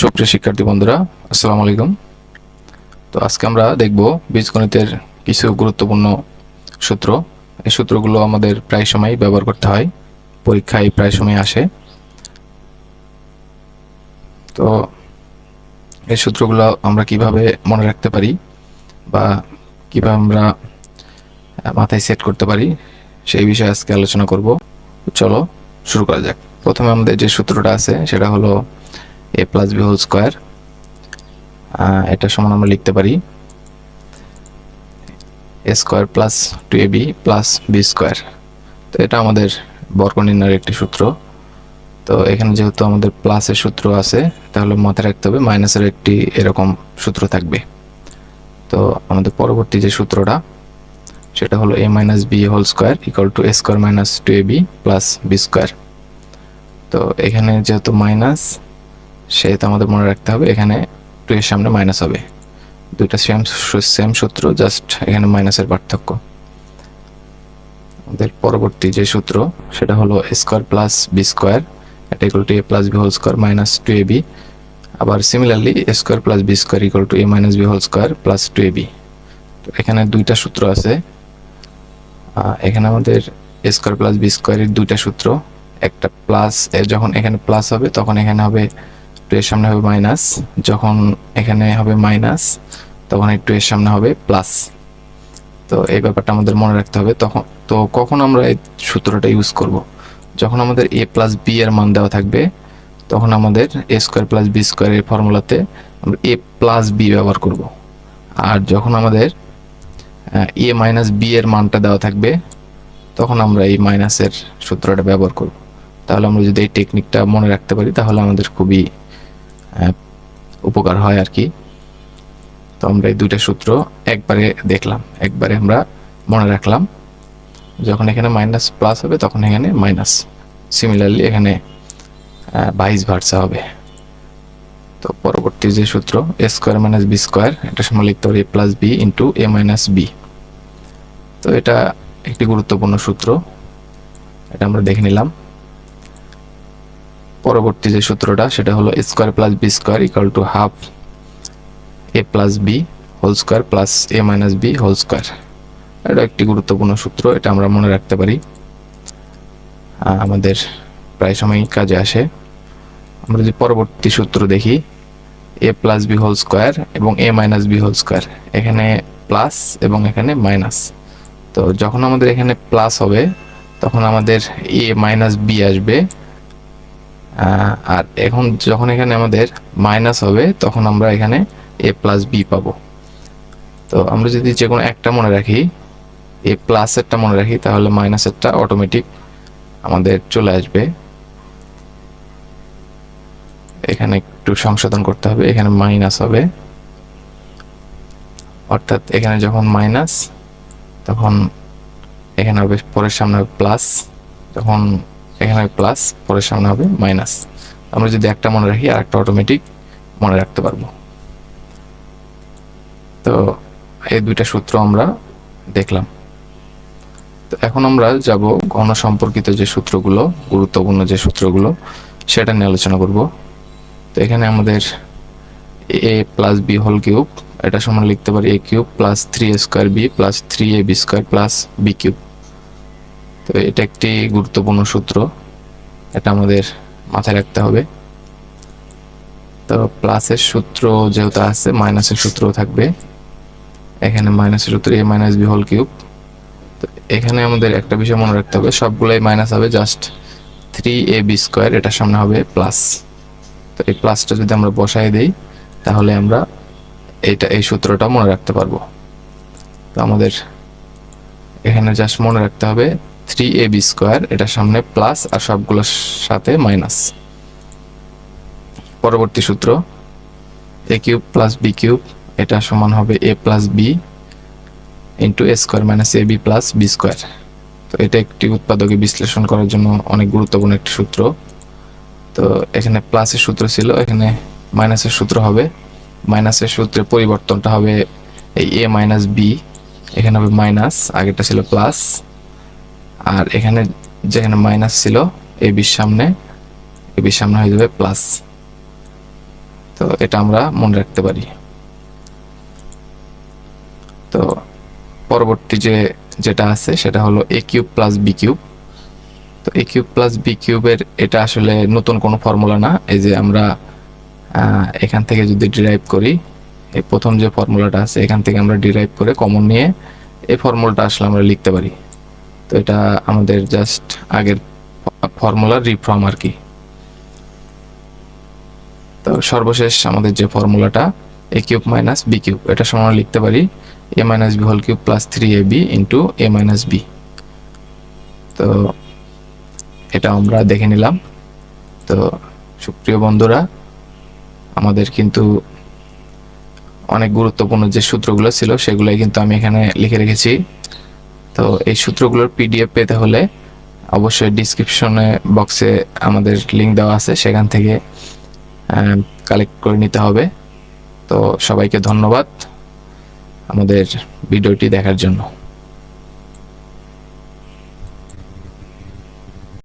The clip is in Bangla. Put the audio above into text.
সুপ্রিয় শিক্ষার্থী বন্ধুরা, আসসালামু আলাইকুম। তো আজকে আমরা দেখব বীজগণিতের কিছু গুরুত্বপূর্ণ সূত্র। এই সূত্রগুলো আমাদের প্রায় সময় ব্যবহার করতে হয়, পরীক্ষায় প্রায় সময় আসে। তো এই সূত্রগুলো আমরা কীভাবে মনে রাখতে পারি বা কীভাবে আমরা মাথায় সেট করতে পারি, সেই বিষয়ে আজকে আলোচনা করব। চলো শুরু করা যাক। প্রথমে আমাদের যে সূত্রটা আছে, সেটা হলো A plus B whole square. এটা সমান আমরা লিখতে পারি A square plus two A B plus B square. তো এটা আমাদের বর্গ নির্ণয়ের একটি সূত্র। তো এখানে যেহেতু আমাদের প্লাসের সূত্র আছে, তাহলে মাথায় রাখতে হবে মাইনাসের একটি এরকম সূত্র থাকবে। তো আমাদের পরবর্তী যে সূত্রটা, সেটা হলো A minus B whole square equal to A square minus two A B plus B square তো এখানে যেহেতু মাইনাস সেহেতু আমাদের মনে রাখতে হবে, এখানে টু এর সামনে মাইনাস হবে। দুইটা সেম সেম সূত্র জাস্ট এখানে মাইনাসের পার্থক্য। আমাদের পরবর্তী যে সূত্র, সেটা হলো স্কোয়ার প্লাস বি স্কোয়ার এটা equal to A plus B whole square minus two A B আবার similarly square plus B square equal to A minus B whole square plus two A B তো এখানে দুইটা সূত্র আছে। এখানে আমাদের স্কোয়ার প্লাস বি স্কোয়ারের দুইটা সূত্র, একটা প্লাস যখন এখানে প্লাস হবে, তখন এখানে হবে টু এর সামনে হবে মাইনাস যখন এখানে হবে মাইনাস তখন এই টু এর সামনে হবে প্লাস তো এই ব্যাপারটা আমাদের মনে রাখতে হবে। তখন, তো কখন আমরা এই সূত্রটা ইউজ করব? যখন আমাদের এ প্লাস বি এর মান দেওয়া থাকবে, তখন আমাদের এ স্কোয়ার প্লাস বি স্কোয়ারের ফর্মুলাতে আমরা এ প্লাস বি ব্যবহার করব। আর যখন আমাদের এ মাইনাস বি এর মানটা দেওয়া থাকবে, তখন আমরা এই মাইনাসের সূত্রটা ব্যবহার করব। তাহলে আমরা যদি এই টেকনিকটা মনে রাখতে পারি, তাহলে আমাদের খুবই উপকার হয় আর কি। তো আমরা এই দুইটা সূত্র একবারে দেখলাম, একবারে আমরা মনে রাখলাম। যখন এখানে মাইনাস প্লাস হবে, তখন এখানে মাইনাস সিমিলারলি এখানে বাইশ ভার্সা হবে। তো পরবর্তী যে সূত্র A square minus B square এটা সময় লিখতে পারি A plus B into A minus B তো এটা একটি গুরুত্বপূর্ণ সূত্র। এটা আমরা দেখে নিলাম। পরবর্তী যে সূত্রটা, সেটা হলো square plus B square equal to half A plus B whole square plus A minus B whole square এটা একটি গুরুত্বপূর্ণ সূত্র, এটা আমরা মনে রাখতে পারি। আমাদের প্রায় সময় কাজে আসে। আমরা যদি পরবর্তী সূত্র দেখি A plus B whole square এবং A minus B whole square এখানে প্লাস এবং এখানে মাইনাস তো যখন আমাদের এখানে প্লাস হবে, তখন আমাদের এ মাইনাস বি আসবে। আর এখন যখন এখানে আমাদের মাইনাস হবে, তখন আমরা এখানে এ প্লাস বি পাবো। তো আমরা যদি যে কোনো একটা মনে রাখি এ প্লাসেরটা মনে রাখি, তাহলে মাইনাসেরটা অটোমেটিক আমাদের চলে আসবে। এখানে একটু সংশোধন করতে হবে, এখানে মাইনাস হবে। অর্থাৎ এখানে যখন মাইনাস তখন এখানে হবে, পরের সামনে প্লাস যখন এখানে প্লাস পরের সামনে হবে মাইনাস আমরা যদি একটা মনে রাখি আর একটা অটোমেটিক মনে রাখতে পারব। তো এই দুইটা সূত্র আমরা দেখলাম। তো এখন আমরা যাব ঘন সম্পর্কিত যে সূত্রগুলো, গুরুত্বপূর্ণ যে সূত্রগুলো, সেটা নিয়ে আলোচনা করব। তো এখানে আমাদের A plus B whole cube এটা সমান লিখতে পারি A cube plus three A square B plus three A B square plus B cube তো এটা একটি গুরুত্বপূর্ণ সূত্র। এটা আমাদের মাথায় রাখতে হবে। তো প্লাসের সূত্র যেহেতু আছে, মাইনাসের সূত্র থাকবে। এখানে মাইনাসের সূত্র A minus B whole cube. তো এখানে আমাদের একটা বিষয় মনে রাখতে হবে, সবগুলোই মাইনাস হবে, just three A B square এটার সামনে হবে প্লাস। তো এই প্লাসটা যদি আমরা বসাই দিই, তাহলে আমরা এটা, এই সূত্রটা মনে রাখতে পারব। তো আমাদের এখানে জাস্ট মনে রাখতে হবে থ্রি এ বি স্কোয়ার এটার সামনে প্লাস আর সবগুলোর সাথে মাইনাস পরবর্তী সূত্র A cube plus B cube এটা সমান হবে A plus B into A square minus A B plus B square তো এটা একটি উৎপাদকে বিশ্লেষণ করার জন্য অনেক গুরুত্বপূর্ণ একটি সূত্র। তো এখানে প্লাসের সূত্র ছিল, এখানে মাইনাসের সূত্র হবে। মাইনাসের সূত্রের পরিবর্তনটা হবে এই এ মাইনাস বি এখানে হবে মাইনাস আগেরটা ছিল প্লাস আর এখানে যেখানে মাইনাস ছিল এ বির সামনে এ বির সামনে হয়ে যাবে প্লাস তো তো এটা আমরা মনে রাখতে পারি। তো পরবর্তী যে, যেটা আছে, সেটা হলো A cube plus B cube তো এ কিউব প্লাস বি কিউবের এটা আসলে নতুন কোনো ফর্মুলা না। এই যে আমরা এখান থেকে যদি ডিরাইভ করি, এই প্রথম যে ফর্মুলাটা আছে, এখান থেকে আমরা ডিরাইভ করে কমন নিয়ে এই ফর্মুলাটা আসলে আমরা লিখতে পারি। তো এটা আমাদের জাস্ট আগের ফর্মুলার রিফর্ম আর কি। তো সর্বশেষ আমাদের যে ফর্মুলাটা A cube minus B cube এটা সমান লিখতে পারি A minus B whole cube plus three A B into A minus B তো এটা আমরা দেখে নিলাম। তো সুপ্রিয় বন্ধুরা, আমাদের কিন্তু অনেক গুরুত্বপূর্ণ যে সূত্রগুলো ছিল, সেগুলোই কিন্তু আমি এখানে লিখে রেখেছি। এই সূত্রগুলোর পিডিএফ পেতে হলে অবশ্যই ডিসক্রিপশনে বক্সে আমাদের লিঙ্ক দেওয়া আছে, সেখান থেকে কালেক্ট করে নিতে হবে। তো সবাইকে ধন্যবাদ আমাদের ভিডিওটি দেখার জন্য।